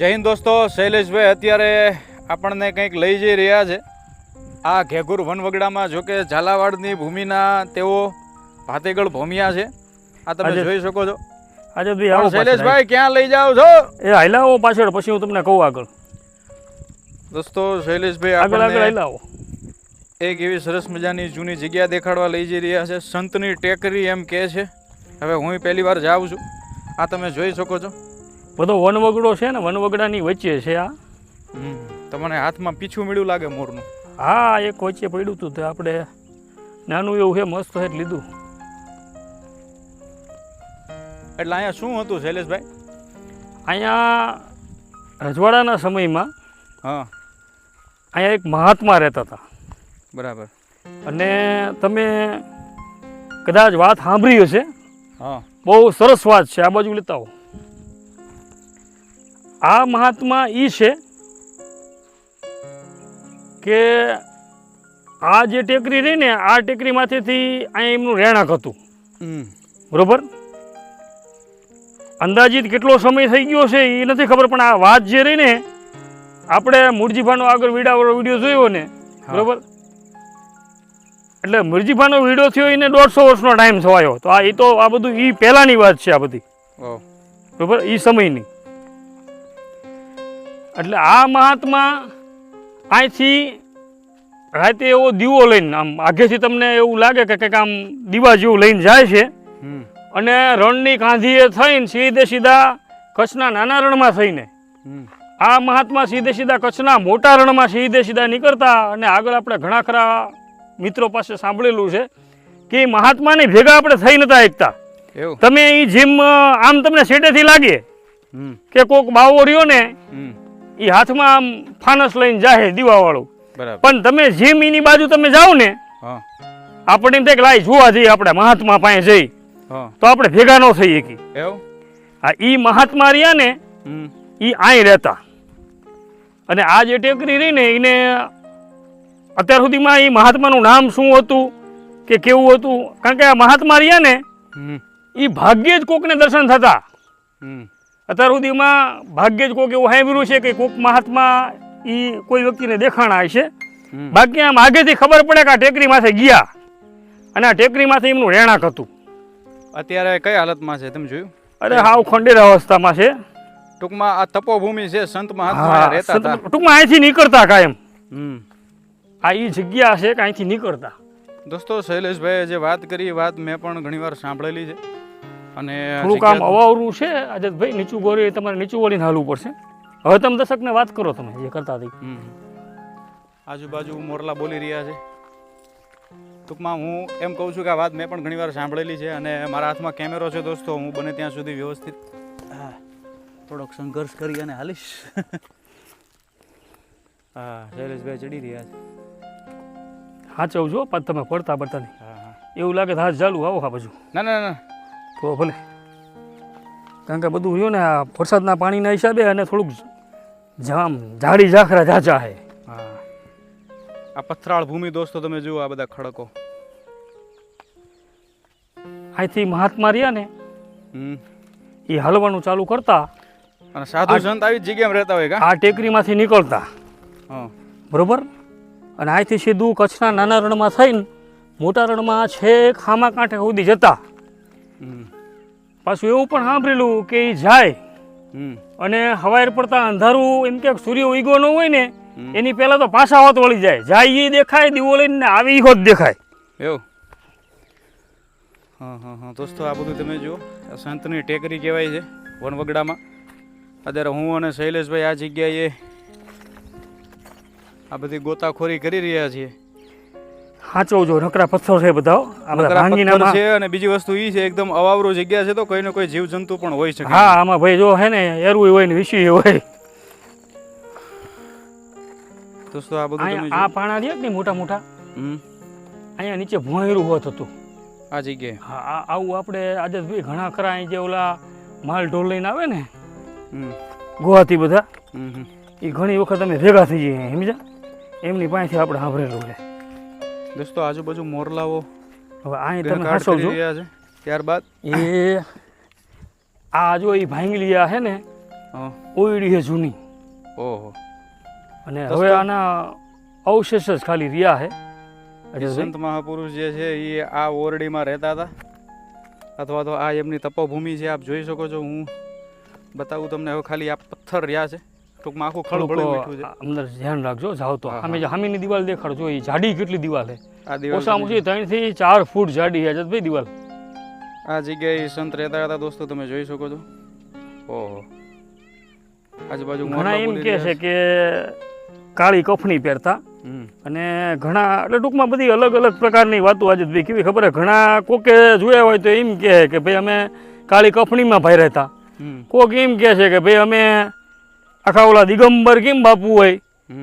જય હિન્દ દોસ્તો શૈલેષભાઈ અત્યારે આપણને કંઈક લઈ જઈ રહ્યા છે. આ ઘેઘુર વનવગડામાં જો કે ઝાલાવાડની ભૂમિના તેઓ ભાતેગળ ભૂમિયા છે. આ તમે જોઈ શકો છો. આજે ભાઈ આવો શૈલેષભાઈ ક્યાં લઈ જાઓ છો? એ હાઈલાવો પાછળ પછી હું તમને કહું આગળ. દોસ્તો શૈલેષભાઈ આગળ આગળ હાઈલાવો એક એવી સરસ મજાની જૂની જગ્યા દેખાડવા લઈ જઈ રહ્યા છે. સંતની ટેકરી એમ કહે છે. હવે હું પહેલી વાર જાઉં છું. આ તમે જોઈ શકો છો. બધો વનવગડો છે ને વનવગડાની વચ્ચે છે આ. તમને હાથમાં પીછું મળ્યું લાગે મોરનું? હા એક વચ્ચે પડ્યું હતું તે આપણે નાનું એવું છે મસ્ત છે લીધું. એટલે અહીંયા શું હતું શૈલેષભાઈ? અહીંયા રજવાડાના સમયમાં હા. અહીંયા એક મહાત્મા રહેતા હતા. બરાબર. અને તમે કદાચ વાત સાંભળી હશે. હા. બહુ સરસ વાત છે આ બાજુ લેતા આવો. આ મહાત્મા એ છે કે આ જે ટેકરી રહી ને આ ટેકરીમાંથીથી અહીં એમનું રહેણાંક હતું. બરોબર? અંદાજિત કેટલો સમય થઈ ગયો છે એ નથી ખબર પણ આ વાત જે રહી ને આપણે મુરજીભાનો આગળ વિડાવાળો વીડિયો જોયો ને. બરોબર? એટલે મુરજીભાનો વીડિયો થયો એને દોઢસો વર્ષનો ટાઈમ થવાયો તો આ એ તો આ બધું એ પહેલાંની વાત છે આ બધી. બરોબર? એ સમયની. એટલે આ મહાત્મા અહીંથી રાતે એવો દીવો લઈને આમ આગેથી તમને એવું લાગે કે કંઈક આમ દીવા જેવું લઈને જાય છે. અને રણની કાંધીએ થઈને સીધે સીધા કચ્છના નાના રણમાં થઈને આ મહાત્મા સીધે સીધા કચ્છના મોટા રણમાં સીધે સીધા નીકળતા અને આગળ આપણે ઘણા ખરા મિત્રો પાસે સાંભળેલું છે કે મહાત્માની ભેગા આપણે થઈ નતા એકતા. તમે એ જેમ આમ તમને સેટેથી લાગે કે કોક બાવો રહ્યો ને એ હાથમાં આમ ફાનસ લઈને જાહે દીવાવાળું. પણ તમે જેમ એની બાજુ તમે જાઓ ને આપણે એમ થાય કે લાઈ જોવા જઈએ આપણે મહાત્મા પાસે જઈ. તો આપણે ભેગા ન થઈ શકી આ ઈ મહાત્મા રહ્યા ને ઈ અહીં રહેતા. અને આ જે ટેકરી રહી ને એને અત્યાર સુધીમાં એ મહાત્માનું નામ શું હતું કે કેવું હતું? કારણ કે આ મહાત્મા રહ્યા ને એ ભાગ્યે જ કોકને દર્શન થતા. અત્યાર સુધીમાં ભાગ્યે જ કોઈક એવું સાંભળ્યું છે કે કોક મહાત્મા એ કોઈ વ્યક્તિને દેખાણા છે. બાકી આમ આગેથી ખબર પડે કે આ ટેકરી માથે ગયા અને આ ટેકરી માથે એમનું રહેણાંક હતું. અત્યારે કઈ હાલતમાં છે તમે જોયું? અરે હાવ ખંડેર અવસ્થામાં છે. ટૂંકમાં આ તપોભૂમિ છે સંત મહાત્મા રહેતા હતા. ટૂંકમાં અહીંથી નીકળતા કાયમ આ એ જગ્યા છે કે અહીંથી નીકળતા? દોસ્તો શૈલેષભાઈએ જે વાત કરી એ વાત મેં પણ ઘણીવાર સાંભળેલી છે. અને થોડું કામ અવાવરું છે. આજે ભાઈ નીચું ગોરી તમારે નીચું વળીને હાલવું પડશે. હવે તમે દર્શકને વાત કરો તમે જે કરતા હતી આજુબાજુ મોરલા બોલી રહ્યા છે. ટૂંકમાં હું એમ કહું છું કે આ વાત મેં પણ ઘણીવાર સાંભળેલી છે અને મારા હાથમાં કેમેરો છે દોસ્તો. હું બને ત્યાં સુધી વ્યવસ્થિત હા, થોડોક સંઘર્ષ કરી અને હાલીશ. હા શૈલેષભાઈ ચડી રહ્યા છે. હાચવજો પાછ તમે પડતા પડતા નહીં હા હા. એવું લાગે હા હાથ ચાલુ આવો હા બાજુ. ના ના ના. તો ભલે. કારણ કે બધું રહ્યું ને આ વરસાદના પાણીના હિસાબે અને થોડુંક જામ ઝાડી ઝાખરા ઝાચા છે હા. આ પથરાળ ભૂમિ દોસ્તો તમે જુઓ આ બધા ખડકો. અહીંથી મહાત્મા રહ્યા ને એ હાલવાનું ચાલુ કરતા અને સાધુ સંત આવી જગ્યામાં રહેતા હોય કા? આ ટેકરીમાંથી નીકળતા. હા. બરોબર? અને અહીંથી સીધું કચ્છના નાના રણમાં થઈને મોટા રણમાં છેક ખામા કાંઠે સુધી જતા. પાછું એવું પણ સાંભળેલું કે એ જાય અને હવાઈ પડતા અંધારું એમ કે સૂર્ય ઉગ્યો ન હોય ને એની પહેલાં તો પાછા હોત વળી જાય. જાય એ દેખાય દીવો લઈને આવી હોત દેખાય. એવું? હા હા હા. દોસ્તો આ બધું તમે જુઓ. આ સંતની ટેકરી કહેવાય છે વનવગડામાં. અત્યારે હું અને શૈલેષભાઈ આ જગ્યાએ આ બધી ગોતાખોરી કરી રહ્યા છીએ. સાચવજો નકરા પથ્થર છે બધા આ બધા ભાંગીને છે અને બીજી વસ્તુ એ છે એકદમ અવાવરો જગ્યા છે તો કોઈ ને કોઈ જીવજંતુ પણ હોય શકે. હા આમાં ભાઈ જો હે ને એરવું હોય ને વિશી હોય. દોસ્તો આ બધું તમે આ પાણા છે ને મોટા મોટા. અહીંયા નીચે ભોંયરું હોત હતું. આ જગ્યાએ? હા આવું આપણે આજે ભાઈ ઘણા ખરા અહીં જે ઓલા માલ ઢોલ લઈને આવે ને ગુવાહાટી બધા. એ ઘણી વખત અમે ભેગા થઈ જઈએ સમજ્યા? એમની પાસેથી આપણે સાંભળેલું છે. દોસ્તો આજુબાજુ મોરલાઓ હવે અહીં તમે ઘનઘાટ છો. ત્યારબાદ? એ આ જો એ ભાંગલિયા છે ને ઓયડી છે જૂની. ઓહો. અને હવે આના અવશેષ જ ખાલી રહ્યા છે સંત મહાપુરુષ જે છે એ આ ઓરડીમાં રહેતા હતા. અથવા તો આ એમની તપોભૂમિ છે આપ જોઈ શકો છો હું બતાવું તમને હવે ખાલી આ પથ્થર રહ્યા છે. ટૂંકમાં આખું ખળભળું બેઠું છે. અંદર ધ્યાન રાખજો જાઓ તો. અમે જે સામેની દિવાલ દેખાડજો એ જાડી કેટલી દિવાલ છે. આ દિવાલ ઓછામાં ઓછી ત્રણથી ચાર ફૂટ જાડી છે ભાઈ દિવાલ. આ જગ્યાએ સંત રહેતા હતા દોસ્તો તમે જોઈ શકો છો. ઓહો. આજુબાજુ ઘણા એમ કે છે કે કાળી કફણી પહેરતા. અને ઘણા એટલે ટૂંકમાં બધી અલગ અલગ પ્રકારની વાતો આજે ભાઈ કેવી ખબર ઘણા કોકે જોયા હોય તો એમ કહે કે ભાઈ અમે કાળી કફણીમાં ભાઈ રહેતા કોક એમ કહે છે કે ભાઈ અમે આખા ઓલા દિગંબર કેમ બાપુ હોય?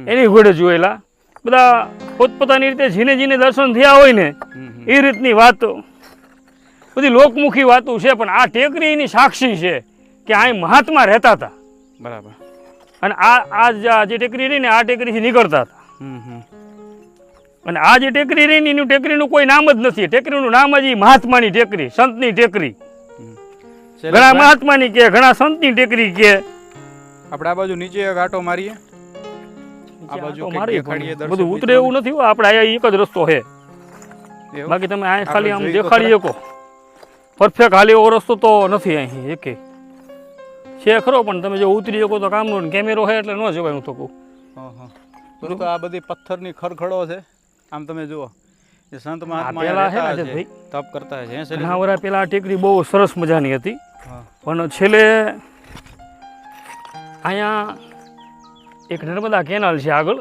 એની ઘોડે જોયેલા. બધા પોતપોતાની રીતે જીને જીને દર્શન થયા હોય ને. એ રીતની વાતો. બધી લોકમુખી વાતો છે પણ આ ટેકરી એની સાક્ષી છે કે આ મહાત્મા રહેતા હતા. બરાબર. અને આ આ જે ટેકરી રહી ને આ ટેકરીથી નીકળતા હતા. અને આ જે ટેકરી રહી ને એનું ટેકરીનું કોઈ નામ જ નથી. ટેકરીનું નામ જ એ મહાત્માની ટેકરી સંતની ટેકરી. ઘણા મહાત્માની કે ઘણા સંતની ટેકરી કે આપણે આ બાજુ નીચે એક આટો મારીએ. આ બાજુ મારીએ બધું ઉતરે એવું નથી આપણે અહીંયા એક જ રસ્તો છે. બાકી તમે અહીંયા ખાલી આમ તો દેખાડી શકો પરફેક્ટ હાલી એવો રસ્તો તો નથી અહીં એકે. છે ખરો પણ તમે જો ઉતરી શકો તો કામનું કેમેરો છે એટલે ન જોવાય હું તો કહું. દોસ્તો આ બધી પથ્થરની ખરખડો છે. આમ તમે જુઓ. એ સંત મહાત્મા પેલા છે ને? છે, તપ કરતા છે ઘણા વર્ષ પેલા આ ટેકરી બહુ સરસ મજાની હતી. પણ છેલ્લે અહીંયા એક નર્મદા કેનાલ છે આગળ.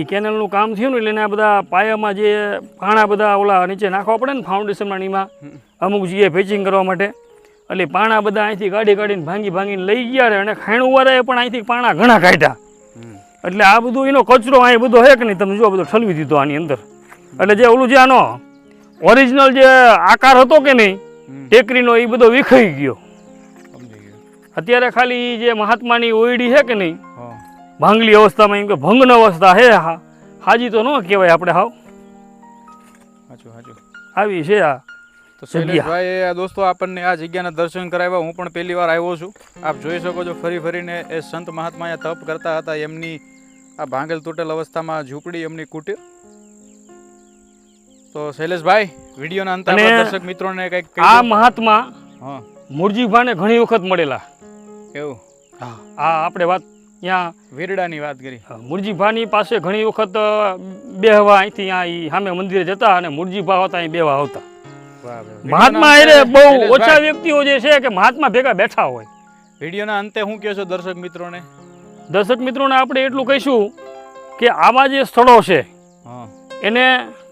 એ કેનાલનું કામ થયું ને એટલે એના બધા પાયામાં જે પાણા બધા ઓલા નીચે નાખવા પડે ને ફાઉન્ડેશનમાં નીમાં અમુક જગ્યાએ પેચિંગ કરવા માટે. એટલે પાણા બધા અહીંથી ગાડી કાઢીને ભાંગી ભાંગીને લઈ ગયા અને ખાણુવાળાએ પણ અહીંથી પાણા ઘણા કાઢ્યા. એટલે આ બધું એનો કચરો અહીં બધો હે કે નહીં? તમે જો બધો ઠલવી દીધો આની અંદર. એટલે જે ઓલું જે આનો ઓરિજિનલ જે આકાર હતો કે નહીં ટેકરીનો એ બધો વિખાઈ ગયો. અત્યારે ખાલી જે મહાત્માની ઓયડી છે કે નહીં ભાંગલી અવસ્થામાં એમ કે ભંગન અવસ્થા હે હા. હાજી તો ન કહેવાય આપણે હાવ. આવી છે આ તો. શૈલેષભાઈ દોસ્તો આપણને આ જગ્યાના દર્શન કરાવ્યા. હું પણ પહેલી વાર આવ્યો છું. આપ જોઈ શકો છો ફરી ફરીને એ સંત મહાત્મા અહીંયા તપ કરતા હતા. એમની આ ભાંગેલ તૂટેલ અવસ્થામાં ઝૂંપડી એમની કુટીર તો શૈલેષભાઈ વિડીયોના અંતે દર્શક મિત્રોને કંઈક આ. મહાત્મા હા. મૂળજીભાને ઘણી વખત મળેલા. એવું? હા. આ આપણે વાત ત્યાં વેરડાની વાત કરી. મુરજીભાની પાસે ઘણી વખત બેહવા અહીંથી અહીંયા સામે મંદિરે જતા અને મુરજીભા હતા અહીં બેહવા આવતા. મહાત્મા એટલે બહુ ઓછા વ્યક્તિઓ જે છે કે મહાત્મા ભેગા બેઠા હોય. વિડીયોના અંતે હું કહો છો દર્શક મિત્રોને? દર્શક મિત્રોને આપણે એટલું કહીશું કે આવા જે સ્થળો છે એને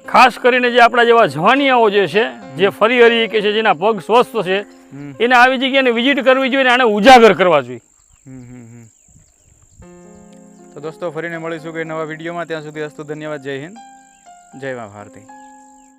ખાસ કરીને જે આપણા જેવા જવાનિયાઓ જે છે જે ફરી હરી કે છે જેના પગ સ્વસ્થ છે એને આવી જગ્યાને વિઝિટ કરવી જોઈએ અને આને ઉજાગર કરવા જોઈએ. તો દોસ્તો ફરીને મળીશું કે નવા વિડીયોમાં. ત્યાં સુધી અસ્તુ ધન્યવાદ. જય હિન્દ. જય મા ભારતી.